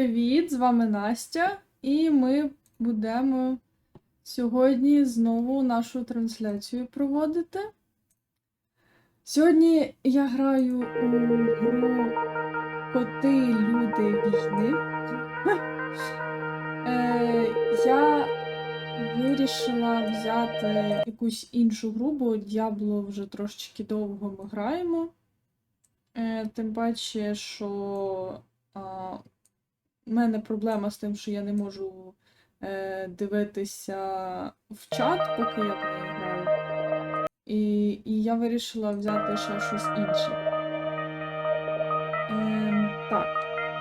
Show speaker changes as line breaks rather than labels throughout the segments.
привіт! З вами Настя, і ми будемо сьогодні знову нашу трансляцію проводити. Сьогодні я граю у гру Коти, люди, війни. Е, я вирішила взяти якусь іншу гру, бо Діабло вже трошечки довго ми граємо. Е, тим паче, що у мене проблема з тим, що я не можу е, дивитися в чат, поки я граю. І, і я вирішила взяти ще щось інше. Е, так,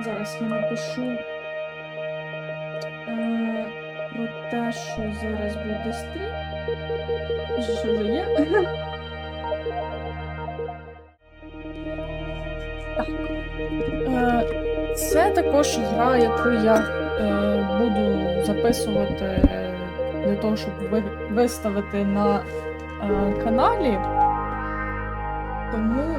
зараз я напишу е, про те, що зараз буде стрім. Що вже є. Е, Це також гра, яку я е, буду записувати для того, щоб виставити на е, каналі. Тому.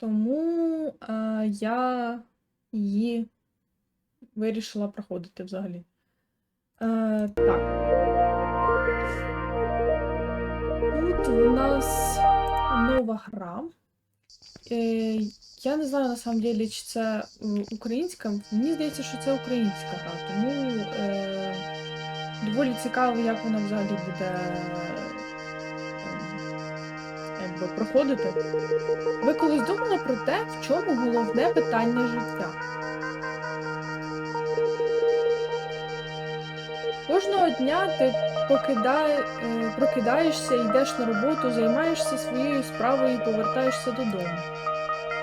Тому я її вирішила проходити взагалі. Е, так. Тут у нас нова гра. Е, я не знаю на самом деле, чи це українська. Мені здається, що це українська гра, тому е, доволі цікаво, як вона взагалі буде ем, якби, проходити. Ви колись думали про те, в чому головне питання життя? Дня ти покидай, е, прокидаєшся, йдеш на роботу, займаєшся своєю справою і повертаєшся додому.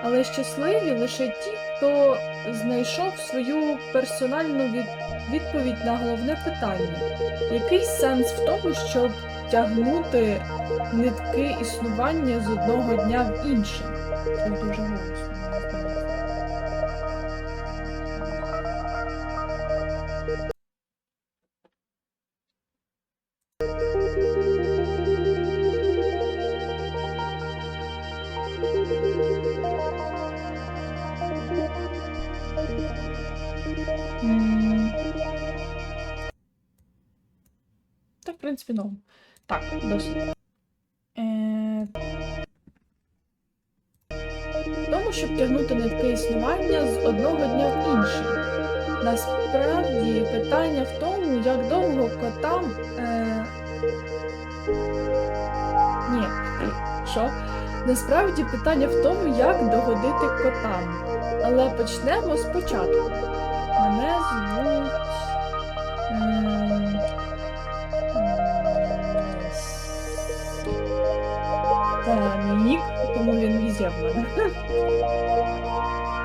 Але щасливі лише ті, хто знайшов свою персональну від... відповідь на головне питання. Який сенс в тому, щоб тягнути нитки існування з одного дня в інший? Це дуже голосно. Та, в принципі, норм. Так, досить. Е... Тому, щоб тягнути нитки існування з одного дня в інший. Насправді питання в тому, як довго котам. Е... Ні, що? Насправді питання в тому, як догодити котам. Але почнемо спочатку. Мене звуть. мій нік, тому він візє в мене.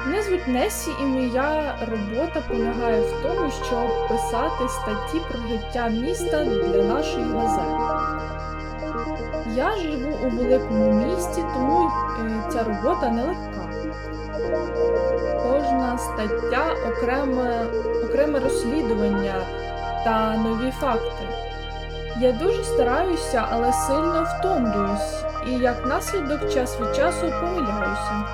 Мене звуть Несі, і моя робота полягає в тому, щоб писати статті про життя міста для нашої газети. Я живу у великому місті, тому е, ця робота нелегка. Стаття окреме, окреме розслідування та нові факти. Я дуже стараюся, але сильно втомлююсь, і як наслідок час від часу помиляюся.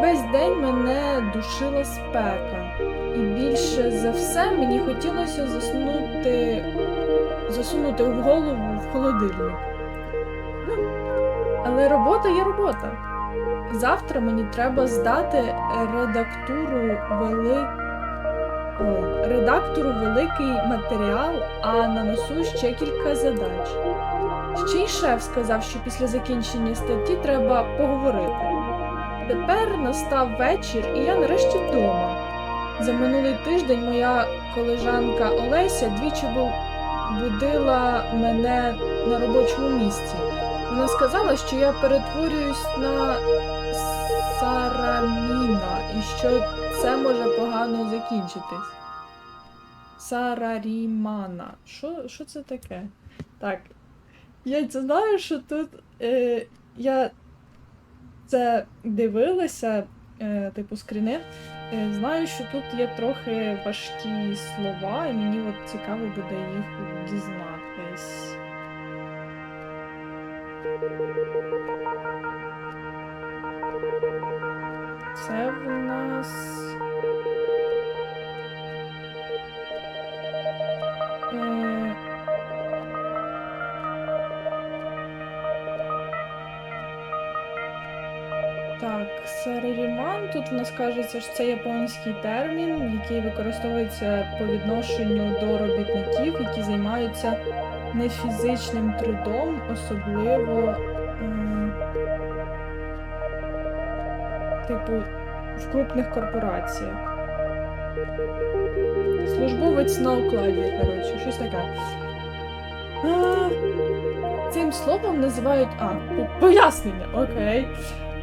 Весь день мене душила спека, і більше за все мені хотілося заснути, засунути в голову в холодильник. Ну, але робота є робота. Завтра мені треба здати редактуру вели... Ой, редактору великий матеріал, а на носу ще кілька задач. Ще й шеф сказав, що після закінчення статті треба поговорити. Тепер настав вечір, і я нарешті вдома. За минулий тиждень моя колежанка Олеся двічі бу- будила мене на робочому місці. Вона сказала, що я перетворююсь на Сараміна і що це може погано закінчитись. Сарарімана. Що, що це таке? Так. Я знаю, що тут е, я це дивилася, е, типу, скріни. Е, знаю, що тут є трохи важкі слова, і мені от цікаво буде їх дізнатись. Це в нас. Е... Так, сареріман. Тут в нас кажеться, що це японський термін, який використовується по відношенню до робітників, які займаються нефізичним трудом, особливо. м, Типу, в крупних корпораціях. Службовець на окладі, коротше, щось таке. А, цим словом називають. А, пояснення, окей.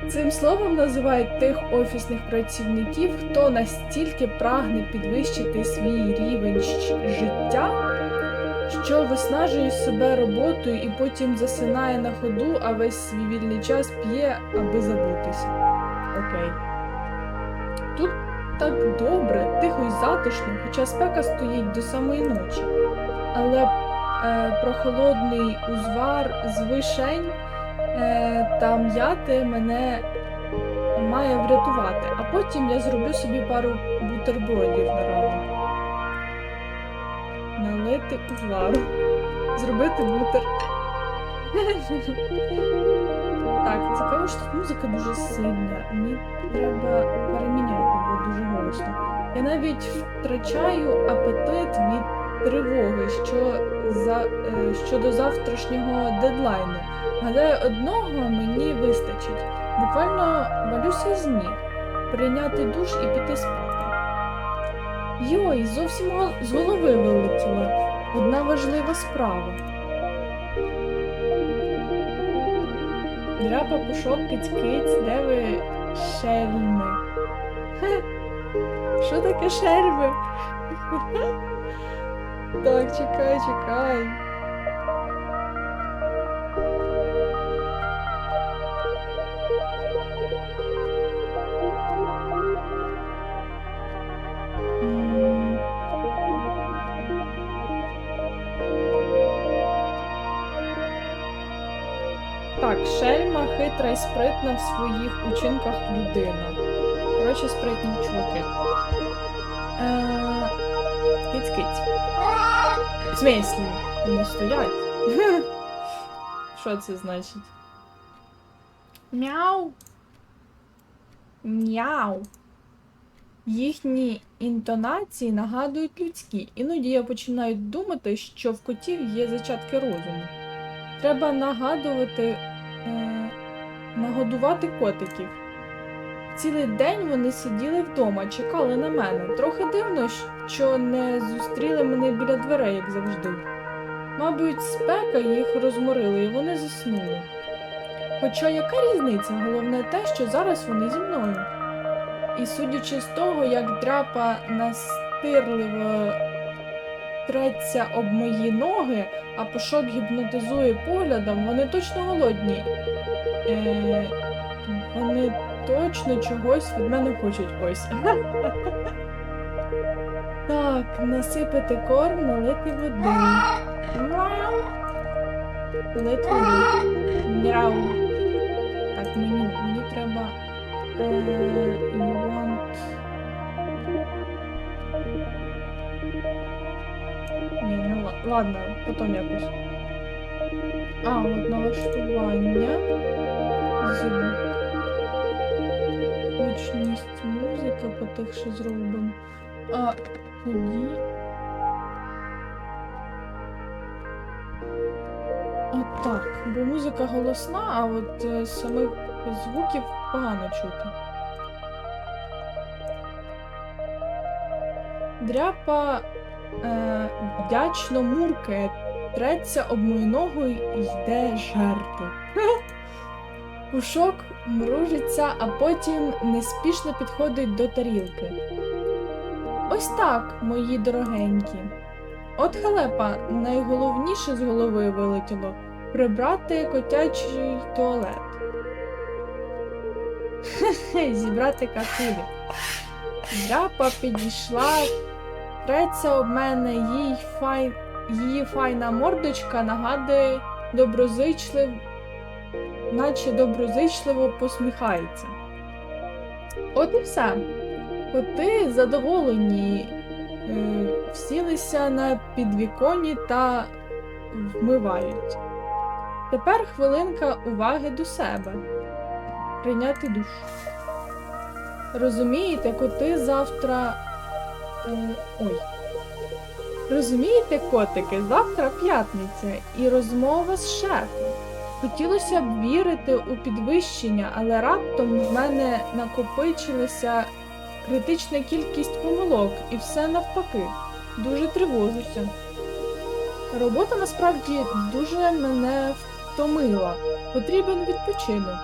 Цим словом називають тих офісних працівників, хто настільки прагне підвищити свій рівень життя, що виснажує себе роботою і потім засинає на ходу, а весь свій вільний час п'є, аби забутися. Окей. Тут так добре, тихо й затишно, хоча спека стоїть до самої ночі. Але е, прохолодний узвар з вишень е, та м'яти мене має врятувати, а потім я зроблю собі пару бутербродів на ранок. Налити узвару. Зробити бутер. Так, цікаво, що музика дуже сильна. Мені треба переміняти, бо дуже голосно. Я навіть втрачаю апетит від тривоги що за, е, щодо завтрашнього дедлайну. Гадаю, одного мені вистачить. Буквально валюся з ніг, прийняти душ і піти спати. Йой, зовсім з голови вилетіла. Одна важлива справа. Драпа пушок киць киць, де ви шельми? Що таке шельми? Так, чекай, чекай. Так, шельма хитра і спритна в своїх учинках людина. Коротше, спритні чуваки. Е, Киць-киць. В смислі? Вони стоять. Що це значить? Мяу. Мяу. Їхні інтонації нагадують людські. Іноді я починаю думати, що в котів є зачатки розуму. Треба нагадувати, е, нагодувати котиків. Цілий день вони сиділи вдома, чекали на мене. Трохи дивно, що не зустріли мене біля дверей, як завжди. Мабуть, спека їх розморила, і вони заснули. Хоча яка різниця? Головне те, що зараз вони зі мною. І судячи з того, як драпа настирливо треться об мої ноги, а пошок гіпнотизує поглядом, вони точно голодні. Е, вони точно чогось від мене хочуть ось. Так, насипати корм, налити води. Налити води. Мяу. Так, мені, мені треба. Е, ладно, потім якось. А, от налаштування. Звук. Гучність музика потихше зробимо. А тоді. Отак. Бо музика голосна, а от е, самих звуків погано чути. Дряпа е, вдячно муркає, треться об мою ногу і йде жерти. Пушок мружиться, а потім неспішно підходить до тарілки. Ось так, мої дорогенькі. От халепа, найголовніше з голови вилетіло прибрати котячий туалет. Хе-хе, зібрати кахилі. Драпа підійшла, треться об мене, їй фай... її файна мордочка нагадує доброзичлив, наче доброзичливо посміхається. От і все. Коти задоволені, е, всілися на підвіконні та вмивають. Тепер хвилинка уваги до себе. Прийняти душ. Розумієте, коти завтра. Е, ой. Розумієте, котики, завтра п'ятниця і розмова з шефом. Хотілося б вірити у підвищення, але раптом в мене накопичилася критична кількість помилок, і все навпаки. Дуже тривожуся. Робота насправді дуже мене втомила. Потрібен відпочинок.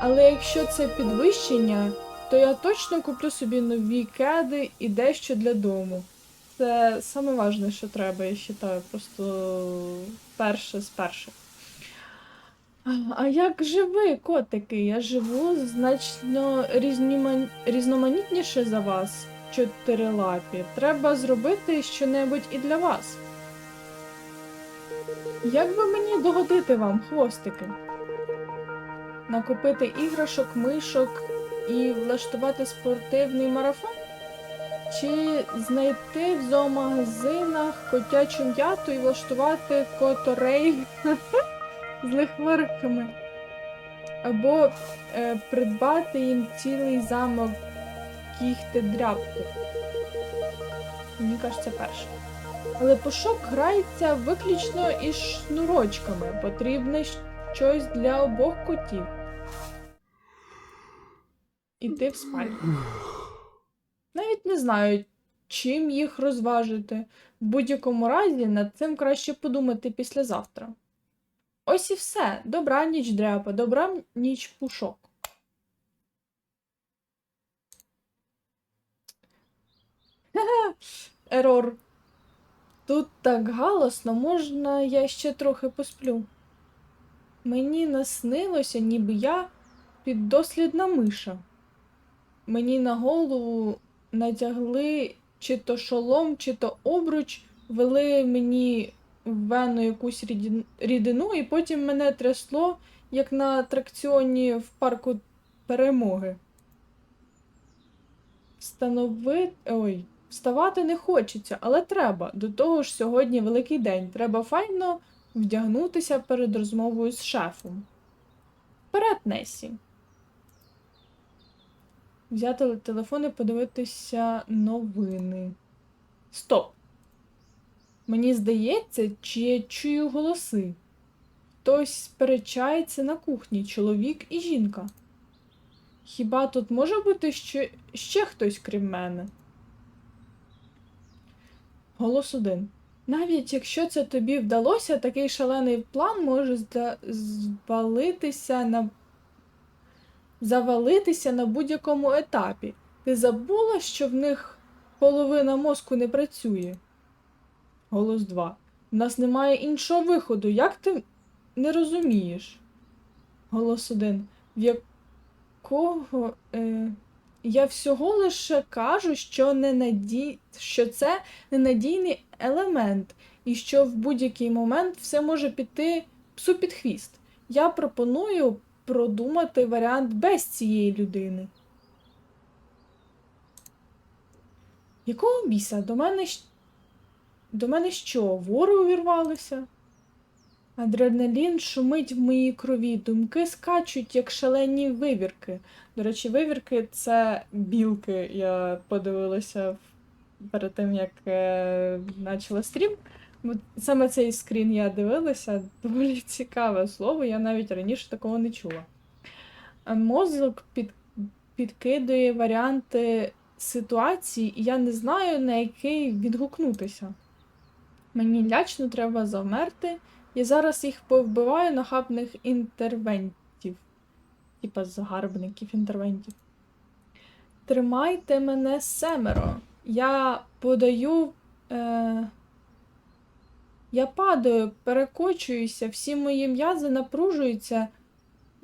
Але якщо це підвищення, то я точно куплю собі нові кеди і дещо для дому. Це саме важне, що треба, я вважаю, просто перше з перших. А- як же ви, котики? Я живу значно різніма... різноманітніше за вас, чотирилапі. Треба зробити щонебудь і для вас. Як би мені догодити вам, хвостики? Накупити іграшок, мишок і влаштувати спортивний марафон? Чи знайти в зоомагазинах котячу м'яту і влаштувати которейв з лихварками? Або е, придбати їм цілий замок кіхти-дрябки? Мені кажеться, перше. Але пошук грається виключно із шнурочками. Потрібне щось для обох котів. Іти в спальню. Навіть не знаю, чим їх розважити. В будь-якому разі над цим краще подумати післязавтра. Ось і все. Добраніч, дряпа, добраніч, пушок. Ерор. Тут так галосно, можна я ще трохи посплю. Мені наснилося, ніби я піддослідна миша. Мені на голову натягли чи то шолом, чи то обруч, вели мені в вену якусь рідину, і потім мене трясло, як на атракціоні в парку перемоги. Станови... Ой, вставати не хочеться, але треба. До того ж, сьогодні великий день. Треба файно вдягнутися перед розмовою з шефом. Вперед, Несі. Взяти телефон і подивитися новини. Стоп! Мені здається, чи я чую голоси. Хтось сперечається на кухні, чоловік і жінка. Хіба тут може бути ще, ще хтось крім мене? Голос один. Навіть якщо це тобі вдалося, такий шалений план може звалитися на завалитися на будь-якому етапі. Ти забула, що в них половина мозку не працює? Голос 2. В нас немає іншого виходу. Як ти не розумієш? Голос 1. В якого. Е... Я всього лише кажу, що, ненаді... що це ненадійний елемент, і що в будь-який момент все може піти псу під хвіст. Я пропоную продумати варіант без цієї людини. Якого біса? До мене до мене що, вори увірвалися? Адреналін шумить в моїй крові, думки скачуть, як шалені вивірки. До речі, вивірки це білки. Я подивилася перед тим, як е, почала стрім. Саме цей скрін я дивилася, доволі цікаве слово, я навіть раніше такого не чула. Мозок під, підкидує варіанти ситуацій, і я не знаю, на який відгукнутися. Мені лячно треба завмерти. Я зараз їх повбиваю нахабних інтервентів. Типа загарбників інтервентів. Тримайте мене семеро. Я подаю. Е... Я падаю, перекочуюся, всі мої м'язи напружуються.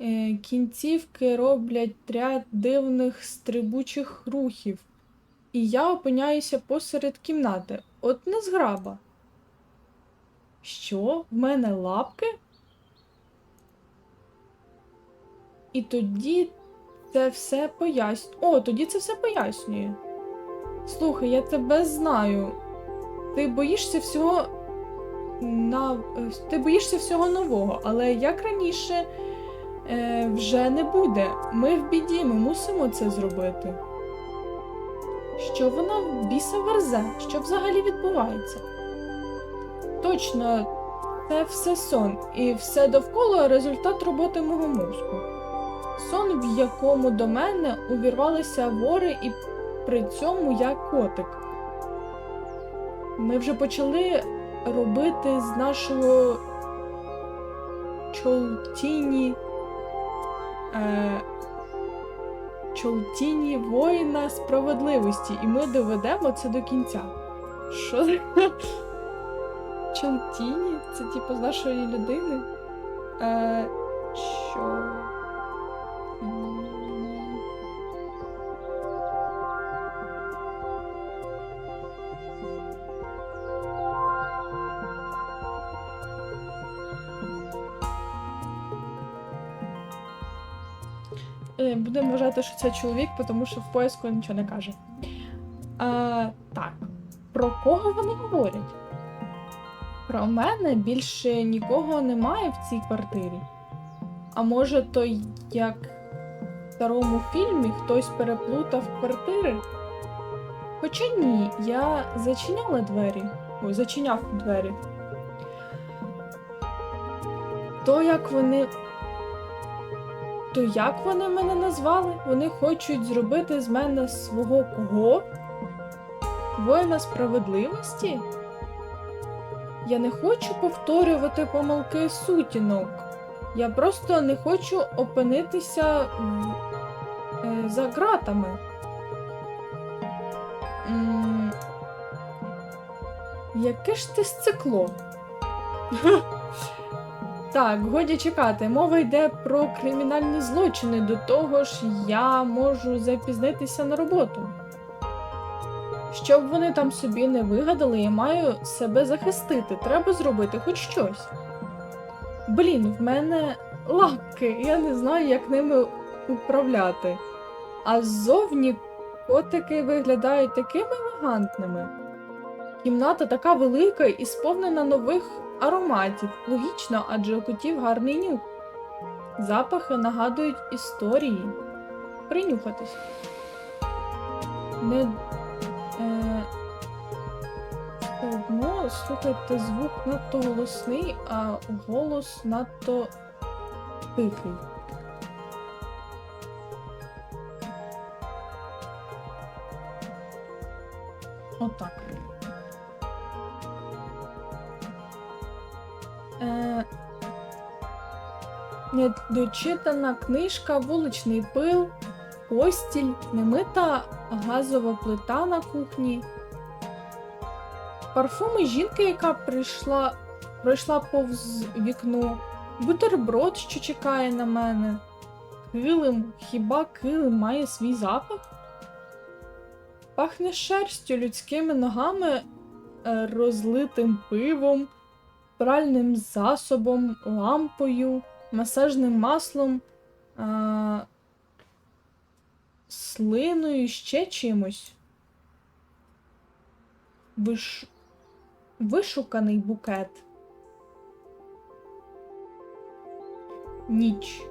Е, кінцівки роблять ряд дивних стрибучих рухів. І я опиняюся посеред кімнати. От незграба. Що? В мене лапки? І тоді це все пояснює. О, тоді це все пояснює. Слухай, я тебе знаю. Ти боїшся всього на... е, Ти боїшся всього нового, але як раніше е, вже не буде. Ми в біді, ми мусимо це зробити. Що вона біса верзе? Що взагалі відбувається? Точно, це все сон, і все довкола результат роботи мого мозку. Сон, в якому до мене увірвалися вори, і при цьому я котик. Ми вже почали робити з нашого чолтіні. Е, чолтіні воїна справедливості, і ми доведемо це до кінця. Що Чолтіні? Це типу з нашої людини? Е, що. Вважати, що це чоловік, тому що в поиску нічого не каже. А, так, про кого вони говорять? Про мене більше нікого немає в цій квартирі. А може, то як в старому фільмі хтось переплутав квартири? Хоча ні, я зачиняла двері. Ой, зачиняв двері. То як вони. То як вони мене назвали? Вони хочуть зробити з мене свого кого? Воїна справедливості? Я не хочу повторювати помилки сутінок. Я просто не хочу опинитися е, за ґратами. Яке ж ти сцикло? Так, годі чекати. Мова йде про кримінальні злочини. До того ж, я можу запізнитися на роботу. Щоб вони там собі не вигадали, я маю себе захистити. Треба зробити хоч щось. Блін, в мене лапки, я не знаю, як ними управляти. А ззовні котики виглядають такими елегантними. Кімната така велика і сповнена нових ароматів. Логічно, адже у котів гарний нюх. Запахи нагадують історії. Принюхатись. Не Е, одно, слухайте, звук надто голосний, а голос надто тихий. Отак. Е, недочитана книжка, вуличний пил, постіль, немита газова плита на кухні. Парфуми жінки, яка прийшла, пройшла повз вікно, бутерброд, що чекає на мене. Килим, хіба килим має свій запах? Пахне шерстю, людськими ногами, е, розлитим пивом, пральним засобом, лампою, масажним маслом. А слиною, ще чимось. Виш... Вишуканий букет. Ніч.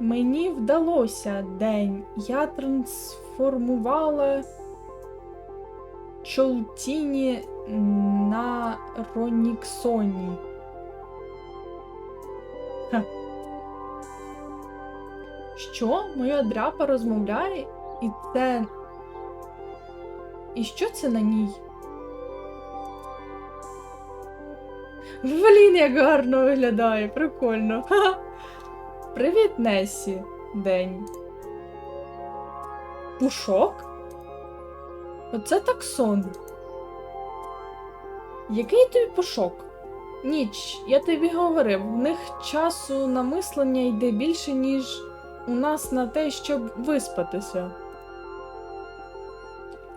Мені вдалося день. Я трансформувала Чолтіні на Роніксоні. Ха. Що? Моя дряпа розмовляє? І це. І що це на ній? Блін, як гарно виглядає, прикольно. Ха-ха. Привіт, Несі. День. Пушок? Оце так сон. Який тобі пушок? Ніч, я тобі говорив, в них часу на мислення йде більше, ніж у нас на те, щоб виспатися.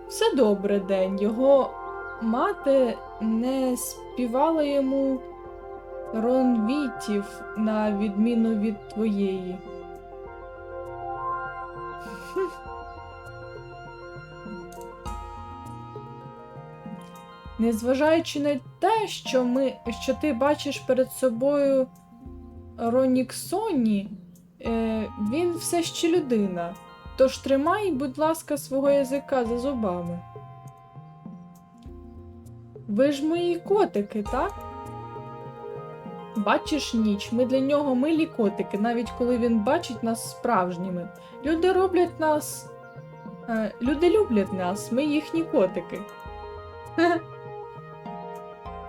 Все добре, день. Його мати не співала йому ронвітів на відміну від твоєї. Незважаючи на те, що, ми, що ти бачиш перед собою Роніксоні, е, він все ще людина. Тож тримай, будь ласка, свого язика за зубами. Ви ж мої котики, так? Бачиш ніч, ми для нього милі котики, навіть коли він бачить нас справжніми. Люди роблять нас. Е, люди люблять нас, ми їхні котики.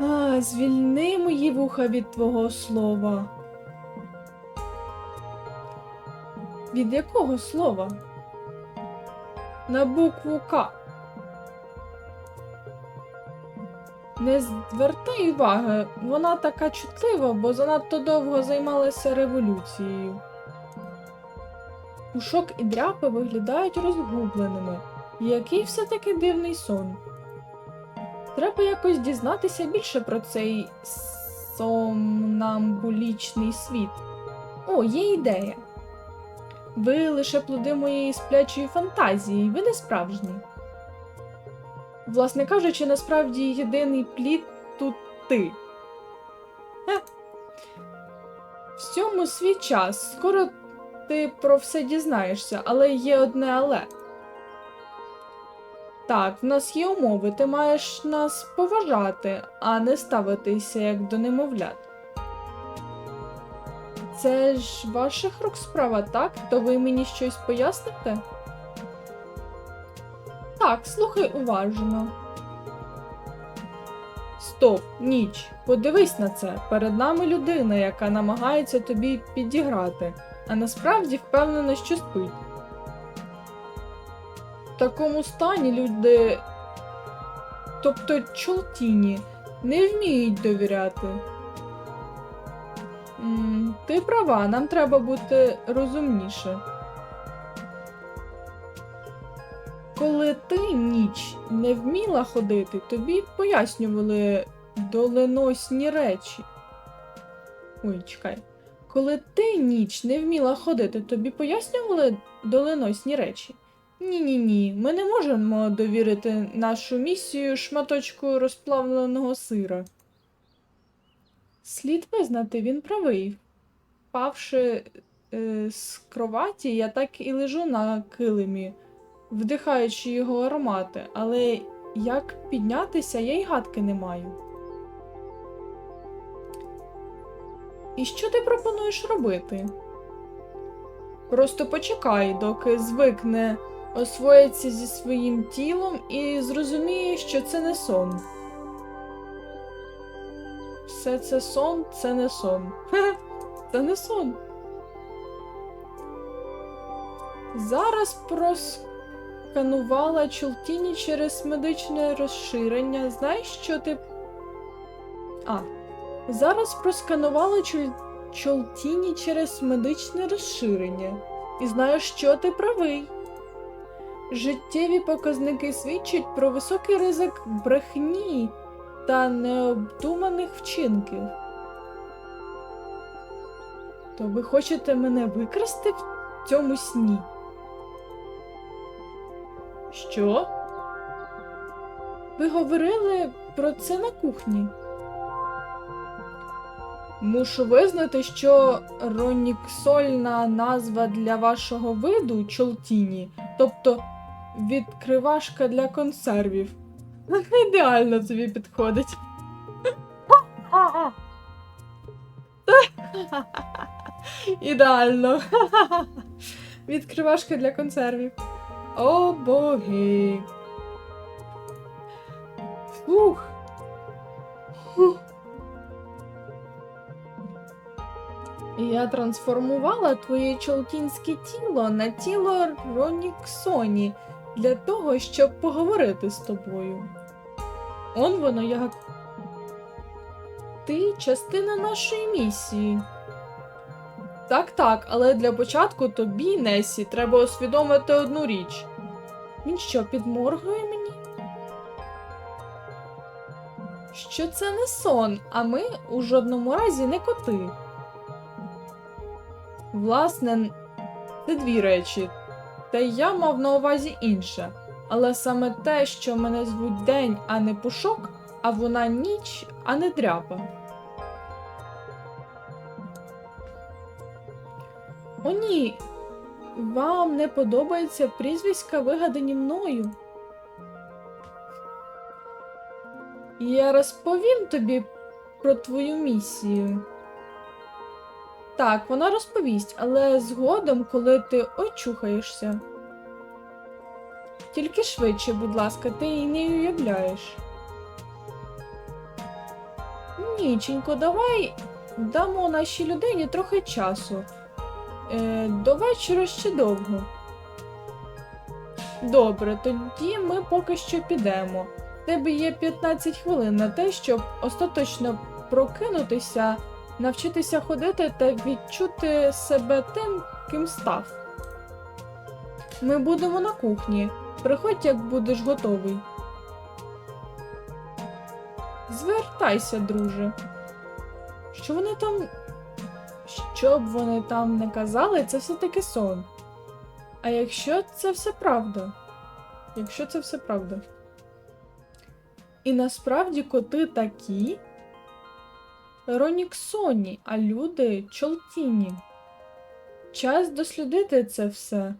А, звільни мої вуха від твого слова. Від якого слова? На букву К. Не звертай уваги, вона така чутлива, бо занадто довго займалася революцією. Пушок і дряпи виглядають розгубленими. Який все-таки дивний сон. Треба якось дізнатися більше про цей сомнамбулічний світ. О, є ідея. Ви лише плоди моєї сплячої фантазії, ви не справжні. Власне кажучи, насправді єдиний плід тут ти. Хе. Всьому свій час. Скоро ти про все дізнаєшся, але є одне але. Так, в нас є умови, ти маєш нас поважати, а не ставитися як до немовлят. Це ж ваших рук справа, так? То ви мені щось поясните? Так, слухай уважно. Стоп, ніч. Подивись на це. Перед нами людина, яка намагається тобі підіграти, а насправді впевнена, що спить. Такому стані люди, тобто чолтіні, не вміють довіряти. М, ти права, нам треба бути розумніше. Коли ти ніч не вміла ходити, тобі пояснювали доленосні речі. Ой, чекай. Коли ти ніч не вміла ходити, тобі пояснювали доленосні речі? Ні, ні, ні. Ми не можемо довірити нашу місію шматочку розплавленого сира. Слід визнати, він правий. Впавши е, з кроваті, я так і лежу на килимі, вдихаючи його аромати, але як піднятися, я й гадки не маю. І що ти пропонуєш робити? Просто почекай, доки звикне, освоїться зі своїм тілом і зрозуміє, що це не сон. Все це сон, це не сон. Це не сон. Зараз просканувала Чултіні через медичне розширення. Знаєш, що ти. А. Зараз просканувала Чул... Чолтіні через медичне розширення. І знаю, що ти правий. Життєві показники свідчать про високий ризик брехні та необдуманих вчинків. То ви хочете мене викрасти в цьому сні? Що? Ви говорили про це на кухні? Мушу визнати, що роніксольна назва для вашого виду чолтіні, тобто відкривашка для консервів. Ідеально тобі підходить. Ідеально. Відкривашка для консервів. О боги. Фух. Я трансформувала твоє чолтінське тіло на тіло Роніксоні для того, щоб поговорити з тобою. Он воно як. Ти частина нашої місії. Так, так, але для початку тобі, Несі, треба усвідомити одну річ. Він що, підморгує мені? Що це не сон, а ми у жодному разі не коти. Власне, це дві речі. Та й я мав на увазі інше. Але саме те, що мене звуть День, а не пушок, а вона ніч, а не дряпа. О, ні. Вам не подобаються прізвиська, вигадані мною. Я розповім тобі про твою місію. Так, вона розповість, але згодом, коли ти очухаєшся. Тільки швидше, будь ласка, ти її не уявляєш. Ніченько, давай дамо нашій людині трохи часу. Е, до вечора ще довго. Добре, тоді ми поки що підемо. В тебе є 15 хвилин на те, щоб остаточно прокинутися, навчитися ходити та відчути себе тим, ким став. Ми будемо на кухні. Приходь, як будеш готовий. Звертайся, друже. Що вони там. Що б вони там не казали, це все-таки сон. А якщо це все правда? Якщо це все правда. І насправді коти такі Роніксоні, а люди чолтіні. Час дослідити це все.